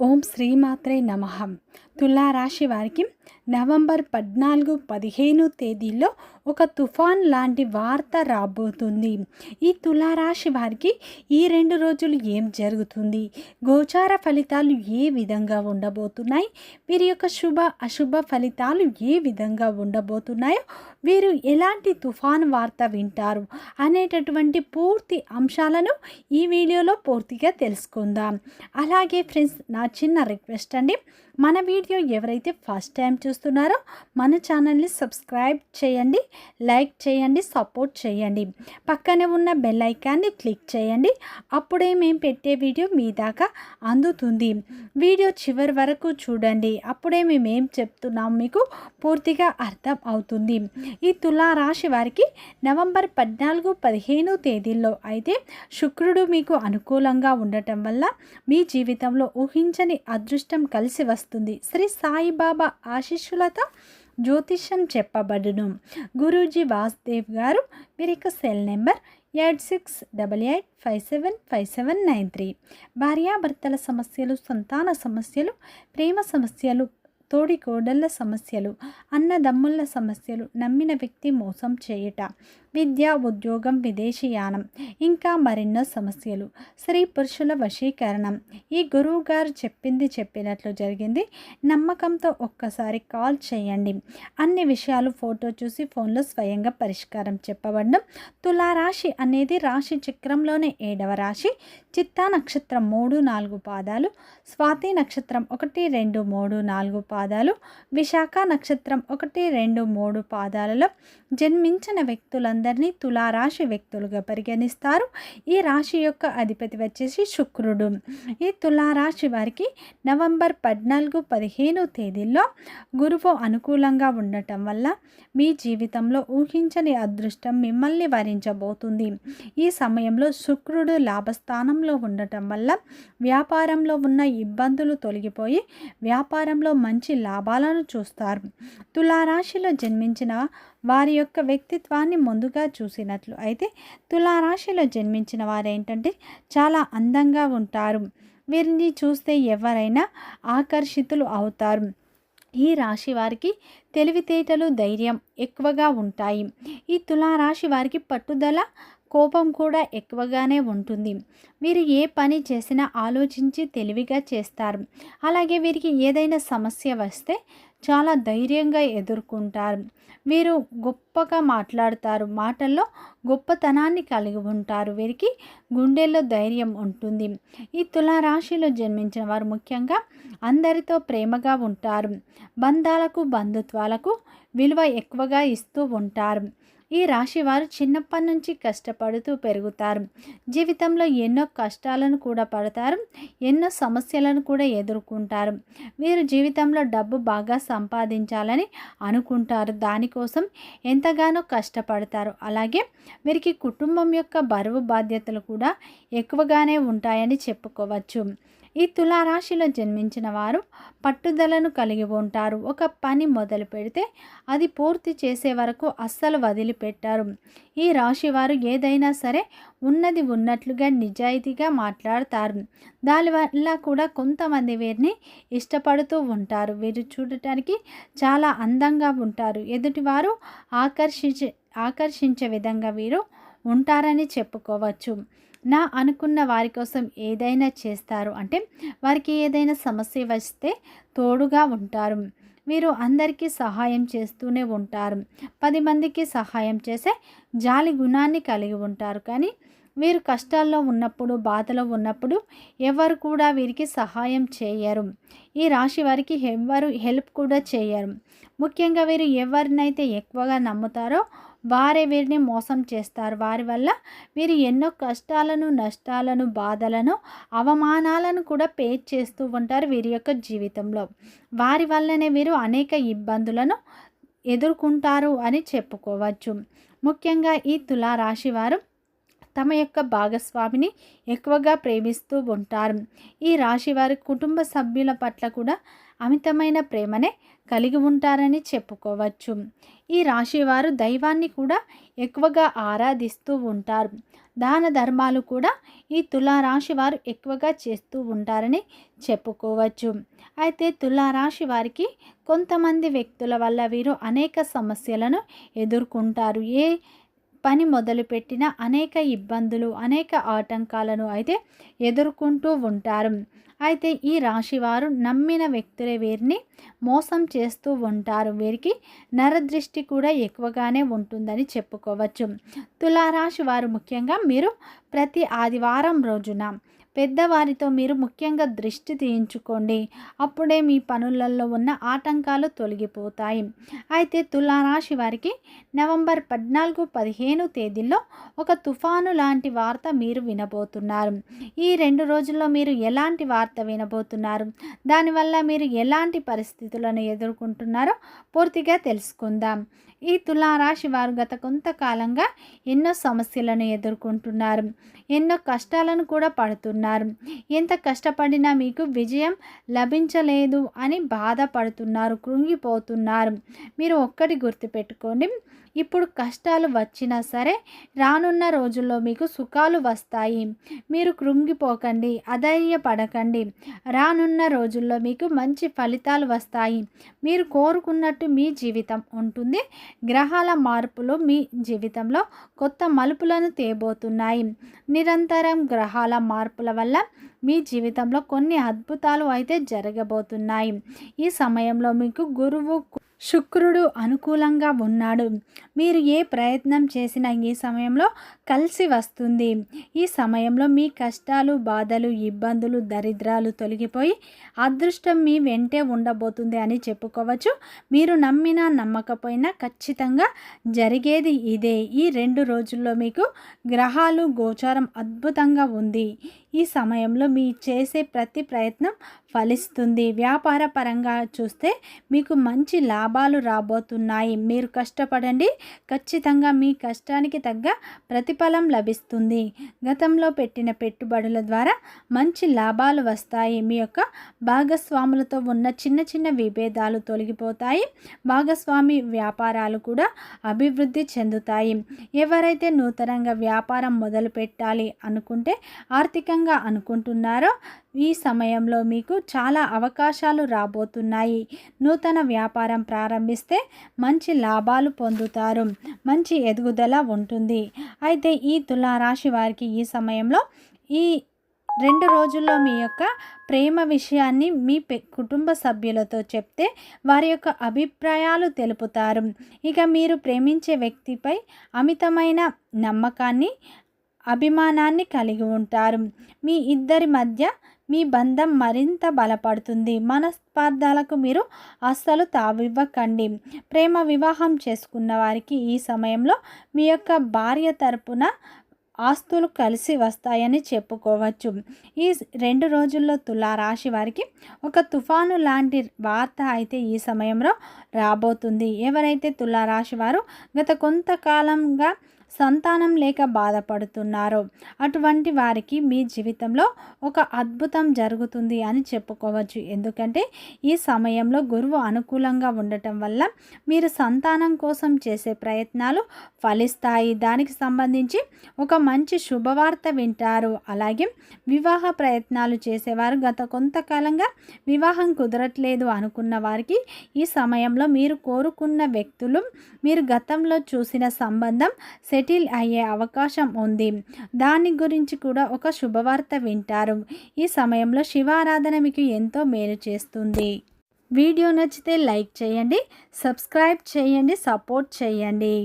ఓం శ్రీమాత్రే నమ. తులారాశి వారికి నవంబర్ పద్నాలుగు పదిహేను తేదీల్లో ఒక తుఫాన్ లాంటి వార్త రాబోతుంది. ఈ తులారాశి వారికి ఈ రెండు రోజులు ఏం జరుగుతుంది? గోచార ఫలితాలు ఏ విధంగా ఉండబోతున్నాయి? వీరి యొక్క శుభ అశుభ ఫలితాలు ఏ విధంగా ఉండబోతున్నాయో వీరు ఎలాంటి తుఫాన్ వార్త వింటారు అనేటటువంటి పూర్తి అంశాలను ఈ వీడియోలో పూర్తిగా తెలుసుకుందాం. అలాగే ఫ్రెండ్స్ నా చిన్న రిక్వెస్ట్ అండి. మన వీడియో ఎవరైతే ఫస్ట్ టైం చూస్తున్నారో మన ఛానల్ని సబ్స్క్రైబ్ చేయండి లైక్ చేయండి సపోర్ట్ చేయండి. పక్కనే ఉన్న బెల్ ఐకాన్ని క్లిక్ చేయండి. అప్పుడే మేము పెట్టే వీడియో మీ దాకా అందుతుంది. వీడియో చివరి వరకు చూడండి. అప్పుడే మేము ఏం చెప్తున్నాం మీకు పూర్తిగా అర్థం అవుతుంది. ఈ తులారాశి వారికి నవంబర్ పద్నాలుగు పదిహేను తేదీల్లో అయితే శుక్రుడు మీకు అనుకూలంగా ఉండటం వల్ల మీ జీవితంలో ఊహించని అదృష్టం కలిసి వస్తుంది. శ్రీ సాయిబాబా ఆశీస్సులతో జ్యోతిష్యం చెప్పబడును. గురూజీ వాసుదేవ్ గారు వీరి యొక్క cell number eight six double eight five seven five seven nine three. భార్యాభర్తల సమస్యలు సంతాన సమస్యలు ప్రేమ సమస్యలు తోడి కోడళ్ళ సమస్యలు అన్నదమ్ముళ్ళ సమస్యలు నమ్మిన వ్యక్తి మోసం చేయుట. విద్య ఉద్యోగం విదేశీయానం ఇంకా మరెన్నో సమస్యలు. స్త్రీ పురుషుల వశీకరణం. ఈ గురువు గారు చెప్పింది చెప్పినట్లు జరిగింది. నమ్మకంతో ఒక్కసారి కాల్ చేయండి. అన్ని విషయాలు ఫోటో చూసి ఫోన్లో స్వయంగా పరిష్కారం చెప్పబడడం. తులారాశి అనేది రాశి చక్రంలోనే ఏడవ రాశి. చిత్తా నక్షత్రం మూడు నాలుగు పాదాలు. స్వాతి నక్షత్రం ఒకటి రెండు మూడు నాలుగు పాదాలు. విశాఖ నక్షత్రం ఒకటి రెండు మూడు పాదాలలో జన్మించిన వ్యక్తులందరినీ తులారాశి వ్యక్తులుగా పరిగణిస్తారు. ఈ రాశి యొక్క అధిపతి వచ్చేసి శుక్రుడు. ఈ తులారాశి వారికి నవంబర్ పద్నాలుగు పదిహేను తేదీల్లో గురువు అనుకూలంగా ఉండటం వల్ల మీ జీవితంలో ఊహించని అదృష్టం మిమ్మల్ని వరించబోతుంది. ఈ సమయంలో శుక్రుడు లాభస్థానంలో ఉండటం వల్ల వ్యాపారంలో ఉన్న ఇబ్బందులు తొలగిపోయి వ్యాపారంలో మంచి లాభాలను చూస్తారు. తులారాశిలో జన్మించిన వారి యొక్క వ్యక్తిత్వాన్ని ముందుగా చూసినట్లు. అయితే తులారాశిలో జన్మించిన వారేంటంటే చాలా అందంగా ఉంటారు. వీరిని చూస్తే ఎవరైనా ఆకర్షితులు అవుతారు. ఈ రాశి వారికి తెలివితేటలు ధైర్యం ఎక్కువగా ఉంటాయి. ఈ తులారాశి వారికి పట్టుదల కోపం కూడా ఎక్కువగానే ఉంటుంది. వీరు ఏ పని చేసినా ఆలోచించి తెలివిగా చేస్తారు. అలాగే వీరికి ఏదైనా సమస్య వస్తే చాలా ధైర్యంగా ఎదుర్కొంటారు. వీరు గొప్పగా మాట్లాడతారు. మాటల్లో గొప్పతనాన్ని కలిగి ఉంటారు. వీరికి గుండెల్లో ధైర్యం ఉంటుంది. ఈ తులారాశిలో జన్మించిన వారు ముఖ్యంగా అందరితో ప్రేమగా ఉంటారు. బంధాలకు బంధుత్వాలకు విలువ ఎక్కువగా ఇస్తూ ఉంటారు. ఈ రాశి వారు చిన్నప్పటి నుంచి కష్టపడుతూ పెరుగుతారు. జీవితంలో ఎన్నో కష్టాలను కూడా పడతారు. ఎన్నో సమస్యలను కూడా ఎదుర్కొంటారు. వీరు జీవితంలో డబ్బు బాగా సంపాదించాలని అనుకుంటారు. దానికోసం ఎంతగానో కష్టపడతారు. అలాగే వీరికి కుటుంబం యొక్క బరువు బాధ్యతలు కూడా ఎక్కువగానే ఉంటాయని చెప్పుకోవచ్చు. ఈ తులారాశిలో జన్మించిన వారు పట్టుదలను కలిగి ఉంటారు. ఒక పని మొదలు పెడితే అది పూర్తి చేసే వరకు అస్సలు వదిలిపెట్టారు. ఈ రాశి వారు ఏదైనా సరే ఉన్నది ఉన్నట్లుగా నిజాయితీగా మాట్లాడతారు. దానివల్ల కూడా కొంతమంది వీరిని ఇష్టపడుతూ ఉంటారు. వీరు చూడటానికి చాలా అందంగా ఉంటారు. ఎదుటివారు ఆకర్షించే ఆకర్షించే విధంగా వీరు ఉంటారని చెప్పుకోవచ్చు. నా అనుకున్న వారి కోసం ఏదైనా చేస్తారు అంటే వారికి ఏదైనా సమస్య వస్తే తోడుగా ఉంటారు. వీరు అందరికీ సహాయం చేస్తూనే ఉంటారు. పది మందికి సహాయం చేసే జాలి గుణాన్ని కలిగి ఉంటారు. కానీ వీరు కష్టాల్లో ఉన్నప్పుడు బాధలో ఉన్నప్పుడు ఎవరు కూడా వీరికి సహాయం చేయరు. ఈ రాశి వారికి ఎవరు హెల్ప్ కూడా చేయరు. ముఖ్యంగా వీరు ఎవరినైతే ఎక్కువగా నమ్ముతారో వారే వీరిని మోసం చేస్తారు. వారి వల్ల వీరు ఎన్నో కష్టాలను నష్టాలను బాధలను అవమానాలను కూడా పే చేస్తూ ఉంటారు వీరి యొక్క జీవితంలో. వారి వల్లనే వీరు అనేక ఇబ్బందులను ఎదుర్కొంటారు అని చెప్పుకోవచ్చు. ముఖ్యంగా ఈ తులారాశి వారు తమ యొక్క భాగస్వామిని ఎక్కువగా ప్రేమిస్తూ ఉంటారు. ఈ రాశి వారి కుటుంబ సభ్యుల పట్ల కూడా అమితమైన ప్రేమనే కలిగి ఉంటారని చెప్పుకోవచ్చు. ఈ రాశి వారు దైవాన్ని కూడా ఎక్కువగా ఆరాధిస్తూ ఉంటారు. దాన ధర్మాలు కూడా ఈ తులారాశి వారు ఎక్కువగా చేస్తూ ఉంటారని చెప్పుకోవచ్చు. అయితే తులారాశి వారికి కొంతమంది వ్యక్తుల వల్ల వీరు అనేక సమస్యలను ఎదుర్కొంటారు. ఏ పని మొదలుపెట్టిన అనేక ఇబ్బందులు అనేక ఆటంకాలను అయితే ఎదుర్కొంటూ ఉంటారు. అయితే ఈ రాశివారు నమ్మిన వ్యక్తులే వీరిని మోసం చేస్తూ ఉంటారు. వీరికి నరదృష్టి కూడా ఎక్కువగానే ఉంటుందని చెప్పుకోవచ్చు. తులారాశి వారు ముఖ్యంగా మీరు ప్రతి ఆదివారం రోజున పెద్దవారితో మీరు ముఖ్యంగా దృష్టి తీయించుకోండి. అప్పుడే మీ పనులలో ఉన్న ఆటంకాలు తొలగిపోతాయి. అయితే తులారాశి వారికి నవంబర్ పద్నాలుగు పదిహేను తేదీల్లో ఒక తుఫాను లాంటి వార్త మీరు వినబోతున్నారు. ఈ రెండు రోజుల్లో మీరు ఎలాంటి వార్త వినబోతున్నారు? దానివల్ల మీరు ఎలాంటి పరిస్థితులను ఎదుర్కొంటున్నారో పూర్తిగా తెలుసుకుందాం. ఈ తులారాశి వారు గత కొంతకాలంగా ఎన్నో సమస్యలను ఎదుర్కొంటున్నారు. ఎన్నో కష్టాలను కూడా పడుతున్నారు. ఎంత కష్టపడినా మీకు విజయం లభించలేదు అని బాధపడుతున్నారు కృంగిపోతున్నారు. మీరు ఒక్కటి గుర్తుపెట్టుకోండి. ఇప్పుడు కష్టాలు వచ్చినా సరే రానున్న రోజుల్లో మీకు సుఖాలు వస్తాయి. మీరు కృంగిపోకండి అధైర్యపడకండి. రానున్న రోజుల్లో మీకు మంచి ఫలితాలు వస్తాయి. మీరు కోరుకున్నట్టు మీ జీవితం ఉంటుంది. గ్రహాల మార్పులు మీ జీవితంలో కొత్త మలుపులను తేబోతున్నాయి. నిరంతరం గ్రహాల మార్పుల వల్ల మీ జీవితంలో కొన్ని అద్భుతాలు అయితే జరగబోతున్నాయి. ఈ సమయంలో మీకు గురువు శుక్రుడు అనుకూలంగా ఉన్నాడు. మీరు ఏ ప్రయత్నం చేసినా ఈ సమయంలో కలిసి వస్తుంది. ఈ సమయంలో మీ కష్టాలు బాధలు ఇబ్బందులు దరిద్రాలు తొలగిపోయి అదృష్టం మీ వెంటే ఉండబోతుంది అని చెప్పుకోవచ్చు. మీరు నమ్మినా నమ్మకపోయినా ఖచ్చితంగా జరిగేది ఇదే. ఈ రెండు రోజుల్లో మీకు గ్రహాలు గోచారం అద్భుతంగా ఉంది. ఈ సమయంలో మీ చేసే ప్రతి ప్రయత్నం ఫలిస్తుంది. వ్యాపార పరంగా చూస్తే మీకు మంచి లాభాలు రాబోతున్నాయి. మీరు కష్టపడండి. ఖచ్చితంగా మీ కష్టానికి తగ్గ ప్రతిఫలం లభిస్తుంది. గతంలో పెట్టిన పెట్టుబడుల ద్వారా మంచి లాభాలు వస్తాయి. మీ యొక్క భాగస్వాములతో ఉన్న చిన్న చిన్న విభేదాలు తొలగిపోతాయి. భాగస్వామి వ్యాపారాలు కూడా అభివృద్ధి చెందుతాయి. ఎవరైతే నూతనంగా వ్యాపారం మొదలు పెట్టాలి అనుకుంటే ఆర్థికంగా అనుకుంటున్నారో ఈ సమయంలో మీకు చాలా అవకాశాలు రాబోతున్నాయి. నూతన వ్యాపారం ప్రారంభిస్తే మంచి లాభాలు పొందుతారు. మంచి ఎదుగుదల ఉంటుంది. అయితే ఈ తులారాశి వారికి ఈ సమయంలో ఈ రెండు రోజుల్లో మీ యొక్క ప్రేమ విషయాన్ని మీ కుటుంబ సభ్యులతో చెప్తే వారి యొక్క అభిప్రాయాలు తెలుపుతారు. ఇక మీరు ప్రేమించే వ్యక్తిపై అమితమైన నమ్మకాన్ని అభిమానాన్ని కలిగి ఉంటారు. మీ ఇద్దరి మధ్య మీ బంధం మరింత బలపడుతుంది. మనస్పార్థాలకు మీరు అస్సలు తావివ్వకండి. ప్రేమ వివాహం చేసుకున్న వారికి ఈ సమయంలో మీ యొక్క భార్య తరపున ఆస్తులు కలిసి వస్తాయని చెప్పుకోవచ్చు. ఈ రెండు రోజుల్లో తులారాశి వారికి ఒక తుఫాను లాంటి వార్త అయితే ఈ సమయంలో రాబోతుంది. ఎవరైతే తులారాశి వారు గత కొంతకాలంగా సంతానం లేక బాధపడుతున్నారో. అటువంటి వారికి మీ జీవితంలో ఒక అద్భుతం జరుగుతుంది అని చెప్పుకోవచ్చు. ఎందుకంటే ఈ సమయంలో గురువు అనుకూలంగా ఉండటం వల్ల మీరు సంతానం కోసం చేసే ప్రయత్నాలు ఫలిస్తాయి. దానికి సంబంధించి ఒక మంచి శుభవార్త వింటారు. అలాగే వివాహ ప్రయత్నాలు చేసేవారు గత కొంతకాలంగా వివాహం కుదరట్లేదు అనుకున్న వారికి ఈ సమయంలో మీరు కోరుకున్న వ్యక్తులు మీరు గతంలో చూసిన సంబంధం సెటిల్ అయ్యే అవకాశం ఉంది. దాని గురించి కూడా ఒక శుభవార్త వింటారు. ఈ సమయంలో శివారాధన మీకు ఎంతో మేలు చేస్తుంది. వీడియో నచ్చితే లైక్ చేయండి సబ్స్క్రైబ్ చేయండి సపోర్ట్ చేయండి.